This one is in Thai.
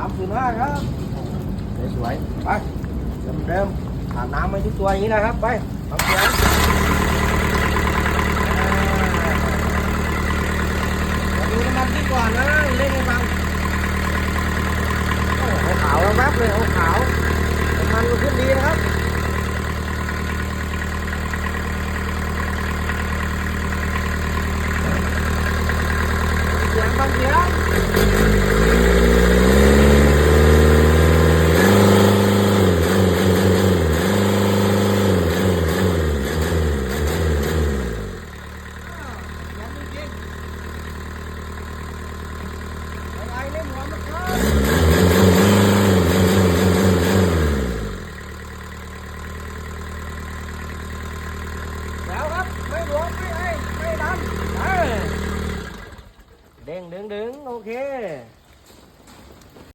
ามศูนย์ห้าครับสวยๆไปเริ่มๆอาบน้ำไปทุกตัวอย่างนี้นะครับ ไปฟังเสียงอ่าเดี๋ยวดูน้ำมันที่ก่อนนะเล่นให้ฟังโอ้โหขาวแล้วแวบเลยขาวน้ำมันมันขึ้นดีนะครับเสียงฟังเสียง เแล้วครับ ไม่หวมไม่ไอไม่ดันเด้งดึงดึงโอเค